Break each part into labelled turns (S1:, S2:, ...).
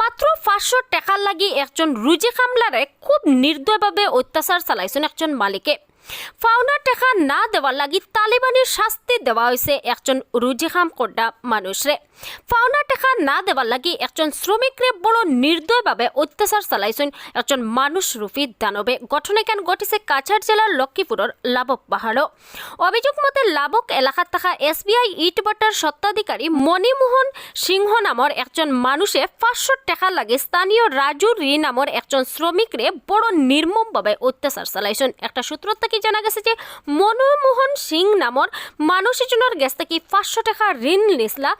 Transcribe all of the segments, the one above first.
S1: মাত্র পাঁচশো টাকার লাগি একজন রুজি কামলারে খুব নির্দয়ভাবে অত্যাচার চালাইছেন একজন মালিকে। পাওনা টাকা না দেওয়ার লাগি তালিবানির শাস্তি দেওয়া হয়েছে একজন রুজি খাম কর্ডা মানুষরে পাওনা টাকা না দেওয়ার লাগি একজন শ্রমিকরে বড় নির্দয়ভাবে অত্যাচার চালাইছেন একজন মানুষ রূপী দানবে ঘটনা কেন ঘটিছে কাছাড় জেলার লক্ষ্মীপুরের লাবক পাহাড়ও অভিযোগ মতে লাবক এলাকাত থাকা এসবিআই ইটবাটার সত্ত্বাধিকারী মণিমোহন সিংহ নামৰ একজন মানুষে পাঁচশো টাকা লাগে স্থানীয় রাজু রি নামৰ একজন শ্রমিকরে বড় নির্মমভাবে অত্যাচার চালাইছেন। একটা সূত্র থেকে জানা গেছে যে মনমোহন সিং নামর মানুষ এজনের গেছ থেকে পাঁচশো টাকা ঋণ নিসলা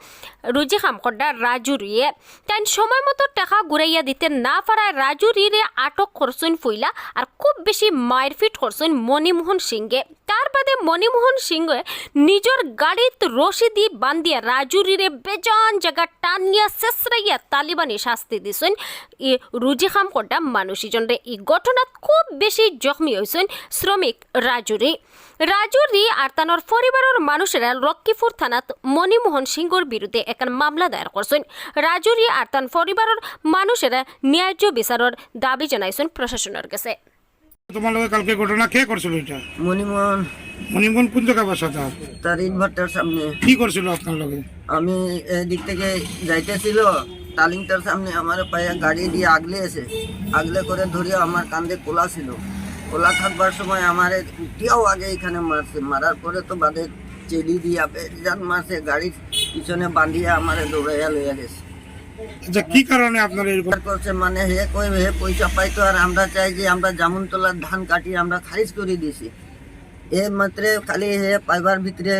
S1: রুজি খামকর্ডা রাজু রিয়ে তাই সময় মতো টাকা ঘুরাইয়া দিতে না পারায় রাজু রিরে আটক করছেন ফুইলা আর খুব বেশি মারপিট করছেন মণিমোহন সিংকে। বাদে মণিমোহন সিংহে নিজের গাড়িত রশি দিয়ে বান্ধিয়া রাজুরিরে বেজান জায়গা টানিয়া শেষরাইয়া তালিবানি শাস্তি দিছেন। ই রুজি খাম কটা মানুষজনরে এই ঘটনাত খুব বেশি জখমি হয়েছেন শ্রমিক রাজুরি। রাজুরি আর তানোর পরিবারের মানুষেরা লক্ষ্মীপুর থানাত মণিমোহন সিংহর বিরুদ্ধে একটা মামলা দায়ের করছেন। রাজুরি আর তার পরিবারের মানুষেরা ন্যায্য বিচারের দাবি জানাইছেন প্রশাসনের কাছে।
S2: তোমার লগে কালকে ঘটনা কে করছিল এটা?
S3: মণিমোহন।
S2: মণিমোহন কোন জায়গায় বাসা তার
S3: তার ইনভার্টার সামনে।
S2: কি করছিল আপনার লগে?
S3: আমি এদিক থেকে যাইতেছিল তালিংটার সামনে আমার পায়ে গাড়ি দিয়ে আগলে এসে আগলে করে ধরে আমার কান্দে কোলা ছিল। কোলা থাকবার সময় আমার উঠিয়াও আগে এখানে মারছে। মারার পরে তো বাদে চেলি দিয়া বেজান মারছে গাড়ির পিছনে বান্ধিয়া আমার দৌড়াইয়া লইয়া গেছে।
S2: আচ্ছা কি কারণে আপনার এরকম
S3: করছে মানে হে কই হে পয়সা পাইতো আর আমরা চাই যে আমরা জামুন তোলার ধান কাটি আমরা খারিজ করে দিছি এ মাত্রে খালি হে পাইবার ভিতরে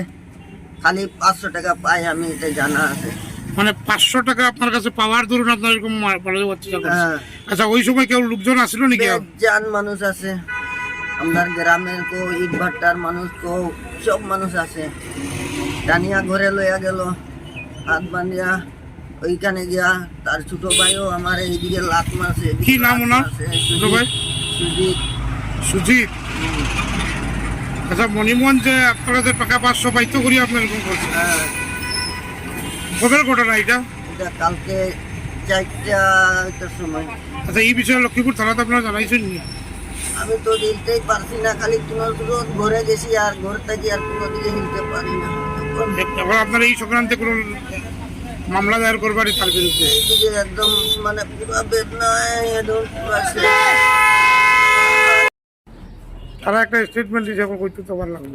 S3: খালি পাঁচশো টাকা পাই আমি এটা জানা আছে।
S2: মানে পাঁচশো টাকা আপনার কাছে পাওয়ার ধরুন আপনার এরকম করছে।
S3: হ্যাঁ।
S2: আচ্ছা ওই সময় কেউ লোকজন আসলো নাকি
S3: জান মানুষ আছে। আপনার গ্রামের কো ইট ভাট্টার মানুষ কো সব মানুষ আছে। টানিয়া ঘরে লইয়া গেল হাত বান্ধিয়া ওইখানে গিয়া তার ছোট ভাইও আমার এইদিকে লাত মারছে
S2: কি নাম ওনার? ছোট ভাই?
S3: সুজিত।
S2: সুজিত? আচ্ছা মণিমোহন যে আপনার কাছে টাকা পাঁচশো পাইতো করি আপনার এরকম করছে
S3: হ্যাঁ।
S2: কবের ঘটনা এটা?
S3: এটা কালকে চারটা একটার সময়।
S2: আচ্ছা এই বিষয়ে লক্ষ্মীপুর থানাতে আপনারা জানাইছেন নি?
S3: আমি তো হিলতেই পারছি না খালি কোনো রোদ ঘরে গেছি আর ঘর থেকে আর কোনো দিকে হিলতে পারি না। এখন
S2: এখন আপনার এই সংক্রান্তে কোনো মামলা দায়ের করবারই তার বিরুদ্ধে?
S3: একদম মানে পুরো
S2: তারা একটা স্টেটমেন্ট হিসাবে করতে তো ভালো লাগল।